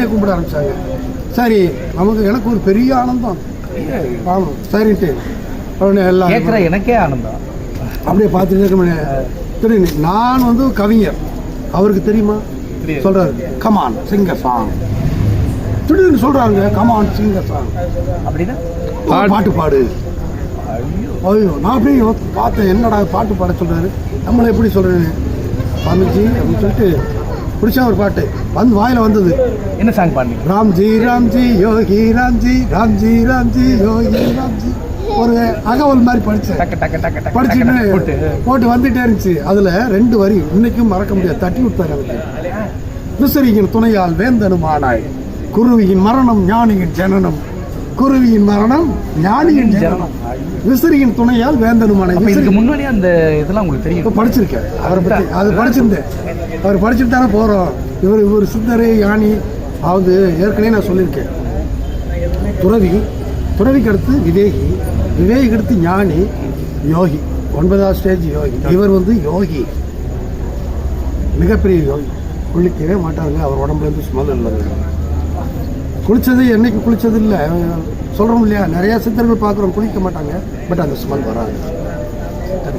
கும்பிட ஆரம்பிச்சாங்க. சரி நமக்கு எனக்கு ஒரு பெரிய ஆனந்தம். ஆமாம் சரின்ட்டு. உடனே எல்லாம் கேட்குற எனக்கே ஆனந்தம். அப்படியே பார்த்துட்டு இருக்க நான் வந்து கவிஞர். அவருக்கு தெரியுமா. சொல்றாரு. கமான் சிங்க சாங் திடீர்னு சொல்றாங்க கமான் சிங்க சாங் அப்படின்னா? பாட்டு. பாடு. ஐயோ. ஐயோ நான் அப்படியே பார்த்தேன் என்னடா பாட்டு பாட சொல்றாரு. நம்மளை எப்படி சொல்றேன்னு? சுவாமிஜி அப்படின்னு சொல்லிட்டு பிடிச்ச ஒரு பாட்டு. வந்து வாயில வந்தது. என்ன சாங் பாடுனீங்க? ராம்ஜி ராம்ஜி யோகி ராம்ஜி ராம்ஜி ராம்ஜி யோகி ராம்ஜி. ஒரு அகவல் மாதிரி படிச்சேன். டக்கு டக்கு டக்கு படிச்சுட்டு போட்டு. வந்துட்டே இருந்துச்சு. அதுல ரெண்டு வரி இன்னைக்கும் மறக்க முடியாது. தட்டி விட்டாரு எனக்கு விசிறியின் துணையால் வேந்தனும் ஆனாய் குருவியின் மரணம் ஞானியின் ஜனனம். குருவியின் மரணம் ஞானியின் ஜனனம் விசிறியின் துணையால் வேந்தனுமான இதுக்கு முன்னாடியே அந்த இதெல்லாம் உங்களுக்கு தெரியும். இப்போ படிச்சிருக்கேன். அவரை பற்றி அது படிச்சிருந்தேன். அவர் படிச்சுட்டு தானே போகிறோம் இவர் இவர் சித்தரு யானி அதாவது ஏற்கனவே நான் சொல்லியிருக்கேன். துறவி துறவிக்கு அடுத்து விவேகி விவேகிக்கு அடுத்து ஞானி யோகி. ஒன்பதாவது ஸ்டேஜ் யோகி. இவர் வந்து யோகி. மிகப்பெரிய யோகி. குளிக்கவே மாட்டாருங்க. அவர் உடம்புல இருந்து ஸ்மெல் இல்லைங்க குளித்தது என்றைக்கு குளித்தது இல்லை. சொல்கிறோம் இல்லையா? நிறையா சித்தர்கள் பார்க்குறோம் குளிக்க மாட்டாங்க. பட் அந்த ஸ்மெல் வராது.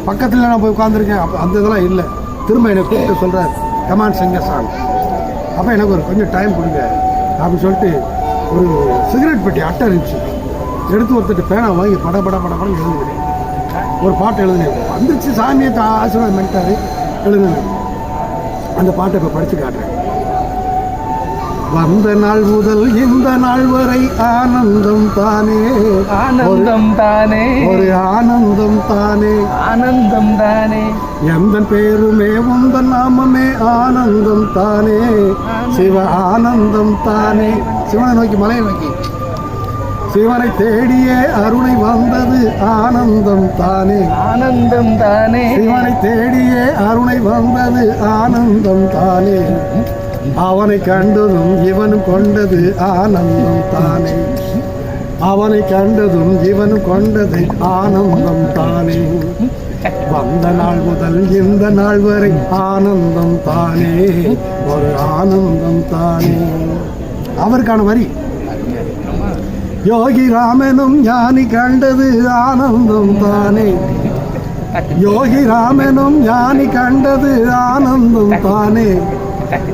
பக்கத்தில் நான் போய் உட்காந்துருக்கேன் அப்போ அந்த இதெல்லாம் இல்லை. திரும்ப என்னை கூப்பிட்டு சொல்கிறார் கமான் சிங்க சாங் அப்போ எனக்கு ஒரு கொஞ்சம் டைம் கொடுங்க. அப்படின்னு சொல்லிட்டு ஒரு சிகரெட் பெட்டி அட்டை இருந்துச்சு. எடுத்து ஒருத்தட்டு பேனா வாங்கி பட பட பட படம் எழுதுனேன். ஒரு பாட்டு எழுதுனேன். வந்துருச்சு சாமியை ஆசீர்வாதம் பண்ணிட்டாரு. எழுதுனேன். அந்த பாட்டை இப்போ படித்து காட்டுறேன். வந்த நாள் முதல் இந்த நாள் வரை ஆனந்தம் தானே. ஆனந்தம் தானே. ஒரு ஆனந்தம் தானே. ஆனந்தம் தானே. எந்த பேருமே உந்தன் நாமமே ஆனந்தம் தானே. சிவ ஆனந்தம் தானே. சிவனை நோக்கி மலையை நோக்கி. சிவனை தேடியே அருணை வந்தது ஆனந்தம் தானே. ஆனந்தம் தானே. சிவனை தேடியே அருணை வந்தது ஆனந்தம் தானே. அவனை கண்டதும் இவனும் கொண்டது ஆனந்தம் தானே. அவனை கண்டதும் இவனும் கொண்டது ஆனந்தம் தானே. வந்த நாள் முதல் இந்த நாள் வரை ஆனந்தம் தானே. ஒரு ஆனந்தம் தானே. அவருக்கான வரி. யோகி ராமனும் ஞானி கண்டது ஆனந்தம் தானே. யோகி ராமனும் ஞானி கண்டது ஆனந்தம் தானே.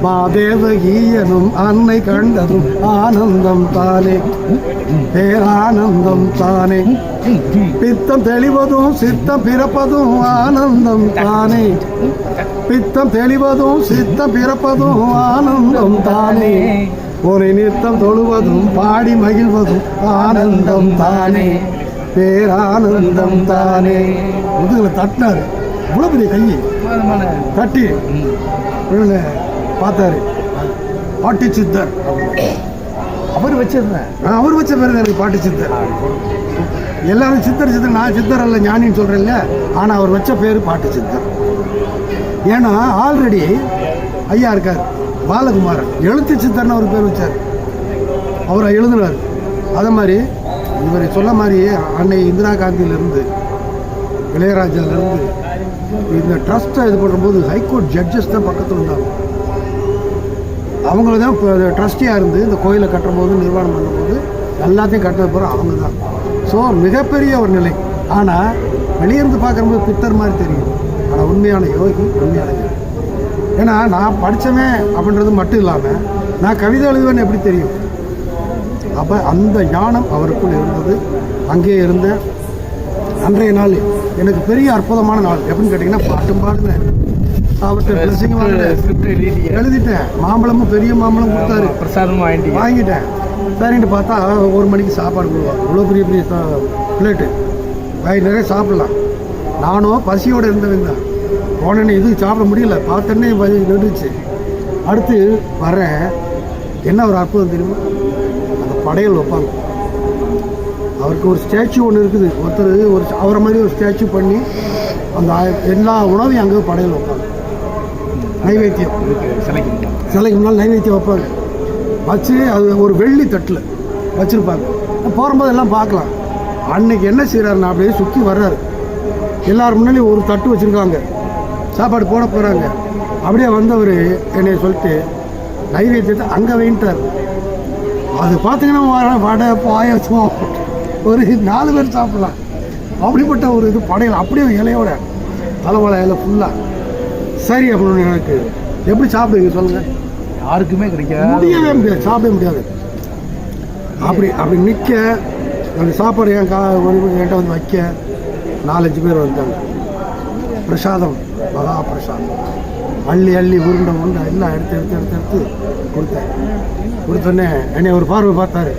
மாதேவகீயனும் அன்னை கண்டதும் ஆனந்தம் தானே. பேரானந்தம் தானே. பித்தம் தெளிவதும் சித்தம் பிறப்பதும் ஆனந்தம் தானே. பித்தம் தெளிவதும் சித்தம் பிறப்பதும் ஆனந்தம் தானே. ஒரு நித்தம் தொழுவதும் பாடி மகிழ்வதும் ஆனந்தம் தானே. பேரானந்தம் தானே. முதுகில் தட்டினாரு. இவ்வளோ பெரிய கையை. தட்டி. பார்த்தாரு. பாட்டி சித்தர். அவர் வச்சிருந்தேன். அவர் வச்ச பேர் தான் எனக்கு பாட்டி சித்தர். எல்லாரும் சித்தர் சித்தர் நான் சித்தர் அல்ல ஞானின்னு சொல்கிறேன்ல ஆனால் அவர் வச்ச பேர் பாட்டி சித்தர். ஏன்னா ஆல்ரெடி ஐயா இருக்கார் பாலகுமாரன். எழுத்து சித்தர்னு அவர் பேர் வச்சார். அவர் எழுதுனார். அதை மாதிரி இவர் சொன்ன மாதிரி அன்னை இந்திரா காந்தியிலேருந்து இளையராஜாவிலேருந்து இந்த ட்ரஸ்ட்டை இது பண்ணும்போது ஹைகோர்ட் ஜட்ஜஸ் தான் பக்கத்தில் இருந்தாங்க. அவங்கள தான் இப்போ ட்ரஸ்டியாக இருந்து இந்த கோயிலை கட்டும்போது நிர்வாணம் பண்ணும்போது எல்லாத்தையும் கட்டினது போகிற அவங்க தான். ஸோ மிகப்பெரிய ஒரு நிலை. ஆனால் வெளியிருந்து பார்க்குறம்போது பித்தர் மாதிரி தெரியும். ஆனால் உண்மையான யோகி உண்மையான யோகி ஏன்னா நான் படித்தவன் அப்படின்றது மட்டும் இல்லாமல் நான் கவிதை எழுதுவேன்னு எப்படி தெரியும்? அப்போ அந்த ஞானம் அவருக்குள் இருந்தது. அங்கே இருந்த அன்றைய நாள் எனக்கு பெரிய அற்புதமான நாள். எப்படின்னு கேட்டிங்கன்னா பாட்டும் பாடுனேன் அவர்கிட்ட எழுதிட்டேன். மாம்பழமும் பெரிய மாம்பழம் கொடுத்தாரு. பிரசாதமும் வாங்கிட்டீங்க. வாங்கிட்டேன். சரின்ட்டு பார்த்தா ஒரு மணிக்கு சாப்பாடு போடுவார். இவ்வளோ பெரிய பெரிய பிளேட்டு வயிறு நிறைய சாப்பிடலாம். நானும் பசியோடு இருந்தவங்க தான். போனேன்னு இது சாப்பிட முடியல. பார்த்தோன்னே வலி நின்றுச்சு அடுத்து வரேன் என்ன ஒரு அற்புதம் தெரியுமா? அந்த படையல் வைப்பாங்க. அவருக்கு ஒரு ஸ்டாச்சு ஒன்று இருக்குது. ஒருத்தர் ஒரு அவரை மாதிரி ஒரு ஸ்டாச்சு பண்ணி அந்த எல்லா உணவையும் அங்கே படையல் வைப்பாங்க. நைவேத்தியம். சிலைக்கு சிலைக்கு முன்னால் நைவேத்தியம் வைப்பாங்க. வச்சு அது ஒரு வெள்ளி தட்டில் வச்சுருப்பாங்க. போகும்போது எல்லாம் பார்க்கலாம். அன்னைக்கு என்ன செய்கிறாருன்னா அப்படியே சுற்றி வர்றாரு. எல்லார் முன்னாடி ஒரு தட்டு வச்சுருக்காங்க. சாப்பாடு போட போகிறாங்க அப்படியே வந்தவர் என்னை சொல்லிட்டு நைவேத்தியத்தை அங்கே வைன்ட்டார். அது பார்த்தீங்கன்னா வடை பாயசம். ஒரு நாலு பேர் சாப்பிட்லாம். அப்படிப்பட்ட ஒரு இது படையல். அப்படியே இலையோட தலைவலை இலை ஃபுல்லாக சரி அப்படின்னு எனக்கு எப்படி சாப்பிடுவீங்க சொல்லுங்கள் யாருக்குமே கிடைக்காது. முடியவே முடியாது சாப்பிட முடியாது. அப்படி அப்படி நிற்க அந்த சாப்பாடு என் கா என்கிட்ட வந்து வைக்க நாலஞ்சு பேர் வந்தாங்க பிரசாதம் மகா பிரசாதம் அள்ளி அள்ளி உருண்டை உருண்டை எல்லாம் எடுத்து எடுத்து எடுத்து எடுத்து கொடுத்தேன். கொடுத்தோடனே என்னை ஒரு பார்வை பார்த்தாரு.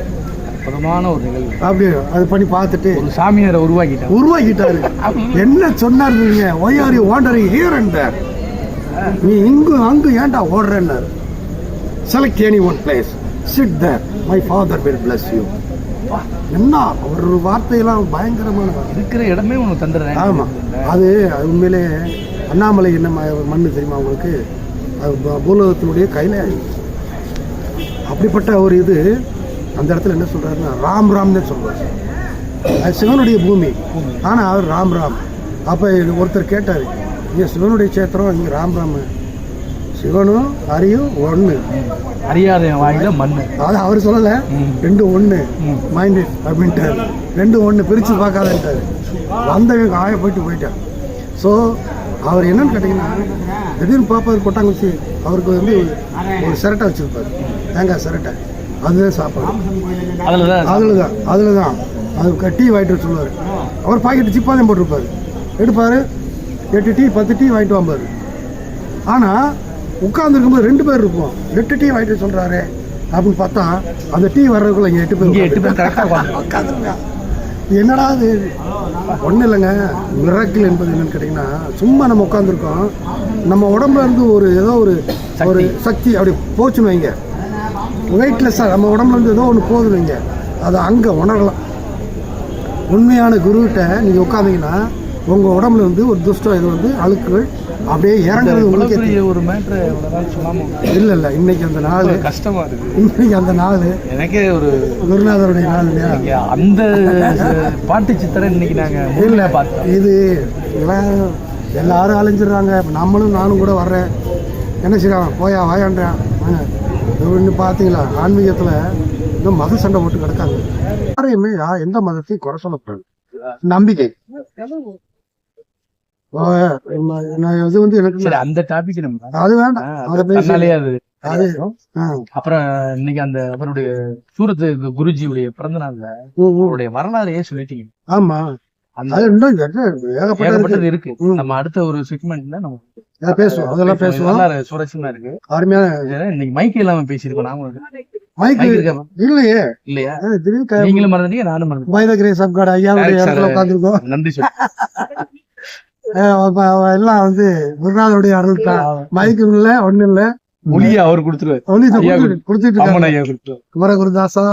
அற்புதமான ஒரு நிகழ்வு. அப்படி அது பண்ணி பார்த்துட்டு ஒரு சாமியாரை உருவாக்கிட்டாங்க உருவாக்கிட்டாரு. என்ன சொன்னார் நீங்க? Why are you wandering here and there. நீ இங்கு அங்கு ஏன்டா ஓடுறேன்னாரு? Select any one place sit there my father will bless you என்ன? ஒரு வார்த்தையெல்லாம் பயங்கரமான. இருக்கிற இடமே உனக்கு தந்துடுறேன். ஆமா. அது உண்மையிலே அண்ணாமலை என்ன ம- மண்ணு தெரியுமா உங்களுக்கு? பூலோகத்தினுடைய கைலாயம். அப்படிப்பட்ட ஒரு இது அந்த இடத்துல என்ன சொல்றாருன்னா ராம் ராம்னு சொல்றாரு. அது சிவனுடைய பூமி. ஆனா அவர் ராம் ராம். அப்ப ஒருத்தர் கேட்டாரு இங்க சிவனுடைய சேத்திரம் இங்க ராம் ராம் சிவனும் ஹரியும் ஒண்ணு. அறியாத வாயில மண்ணு. அதாவது அவர் சொல்லல. ரெண்டு ம். மைண்டு அப்படின்ட்டாரு. ரெண்டு ஒண்ணு பிரிச்சு பார்க்காதன்ட்டாரு. வந்தவங்க ஆய போயிட்டு போயிட்டான். ஸோ அவர் என்னன்னு கேட்டிங்கன்னா திடீர்னு பார்ப்பாரு கொட்டாங்குச்சி அவருக்கு வந்து ஒரு சிரட்டை வச்சிருப்பாரு. தேங்காய் சிரட்டை. அதுதான் சாப்பாடு. அதுலதான். அதில் தான் அதில் தான் அது டீ வாங்கிட்டு சொல்லுவார். அவர் பாக்கெட் சிப்பாதையும் போட்டிருப்பாரு. எடுப்பார். எட்டு டீ பத்து டீ வாங்கிட்டு வாம்பாரு. ஆனால் உட்காந்துருக்கும்போது ரெண்டு பேர் இருப்போம். எட்டு டீ வாங்கிட்டு சொல்கிறாரு அப்படின்னு பார்த்தா அந்த டீ வர்றதுக்குள்ள இங்கே எட்டு பேர் எட்டு பேர் உட்கார்ந்திருக்காங்க. கரெக்டா உட்காந்துருக்காங்க என்னடா அது ஒன்றும் இல்லைங்க. மிராக்கிள் என்பது என்னன்னு கேட்டிங்கன்னா சும்மா நம்ம உட்காந்துருக்கோம் நம்ம உடம்புல இருந்து ஒரு ஏதோ ஒரு ஒரு சக்தி. அப்படி போச்சுன்னு வைங்க. வெயிட்லெஸ்ஸாக நம்ம உடம்புல இருந்து ஏதோ ஒன்று போகுதுன்னு வைங்க. அதை அங்கே உணரலாம். உண்மையான குருகிட்ட நீங்கள் உட்காந்தீங்கன்னா உங்கள் உடம்புல இருந்து ஒரு துஷ்டம் இது வந்து அழுக்குகள் அப்படியே இறங்குறது உங்களுக்கே ஒரு மேட்ரு இல்லை இல்லை இன்னைக்கு அந்த நாள் ரொம்ப கஷ்டமா இருக்கு. இன்னைக்கு அந்த நாள் எனக்கே ஒரு குருநாதருடைய நாள் இல்லையா? அந்த பாட்டு சித்திரம் இன்னைக்கு நாங்க இல்லை இது எல்லாம் எல்லாரும் அலைஞ்சிடுறாங்க. நம்மளும் நானும் கூட வர்றேன். என்ன செய்யறான் போயா வாயான்றேன். இன்னும் பார்த்தீங்களா ஆன்மீகத்தில் இன்னும் மத சண்டை போட்டு கிடக்காங்க யாரையுமே எந்த மதத்தையும் குறை சொல்லக்கூடாது. நம்பிக்கை. இது வந்து எனக்கு அந்த டாபிக் நம்ம அது வேண்டாம். அதை அது அது அப்புறம் இன்னைக்கு அந்த அவருடைய சூரத்து குருஜியுடைய பிறந்த நாள்ல. அவருடைய வரலாறையே சொல்லிட்டீங்க ஆமா. அது ஏகப்பட்டது இருக்கு. நம்ம அடுத்த ஒரு செக்மெண்ட்ல நம்ம அதை பேசுவோம். அதெல்லாம் பேசுவோம். சுவாரஸ்யமா இருக்கு. அருமையான இன்னைக்கு மைக் இல்லாம பேசியிருக்கோம். நாம மைக் இல்லையே. இல்லையா? அது நீங்களும் மறந்துட்டீங்க நானும் மறந்துட்டேன். By the grace of God ஐயாவுடைய Thanks, இடத்துல sir. உட்காந்துருக்கோம் நன்றி எல்லாம் வந்து குருநாதருடைய அருள் தான். மைக்கு இல்ல ஒண்ணு இல்ல. ஒளிய அவர் கொடுத்துருவாரு. ஒளி கொடுத்துட்டு இருக்காங்க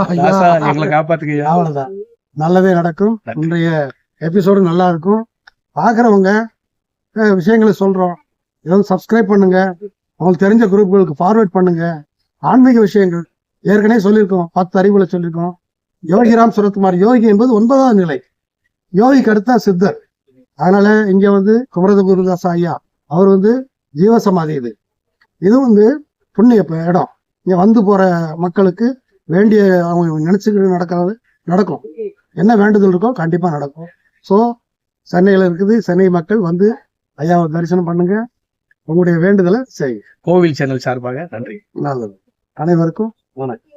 ஐயா. எங்களை காப்பாத்துக்க. அவ்வளவுதான். நல்லதே நடக்கும். இன்றைய எபிசோடு நல்லா இருக்கும். பாக்குறவங்க அஹ், விஷயங்களை சொல்றோம். ஏதாவது சப்ஸ்கிரைப் பண்ணுங்க. உங்களுக்கு தெரிஞ்ச குரூப்புகளுக்கு ஃபார்வர்ட் பண்ணுங்க. ஆன்மீக விஷயங்கள். ஏற்கனவே சொல்லியிருக்கோம். பத்து அறிவுல சொல்லியிருக்கோம். யோகிராம் சுரத்குமார் யோகி என்பது ஒன்பதாவது நிலை. யோகிக்கு அடுத்தா சித்தர். அதனால இங்க வந்து குமரத குருதாஸ் ஐயா அவர் வந்து ஜீவசமாதி இது. இது வந்து புண்ணிய இடம். இங்க வந்து போற மக்களுக்கு வேண்டிய அவங்க நினைச்சுக்கிட்டு நடக்கிறது நடக்கும். என்ன வேண்டுதல் இருக்கோ கண்டிப்பா நடக்கும். ஸோ சென்னையில இருக்குது சென்னை மக்கள் வந்து ஐயாவை தரிசனம் பண்ணுங்க. உங்களுடைய வேண்டுதலை செய்யுங்க. கோவில் சேனல் சார்பாக நன்றி. நல்லது. அனைவருக்கும் வணக்கம்.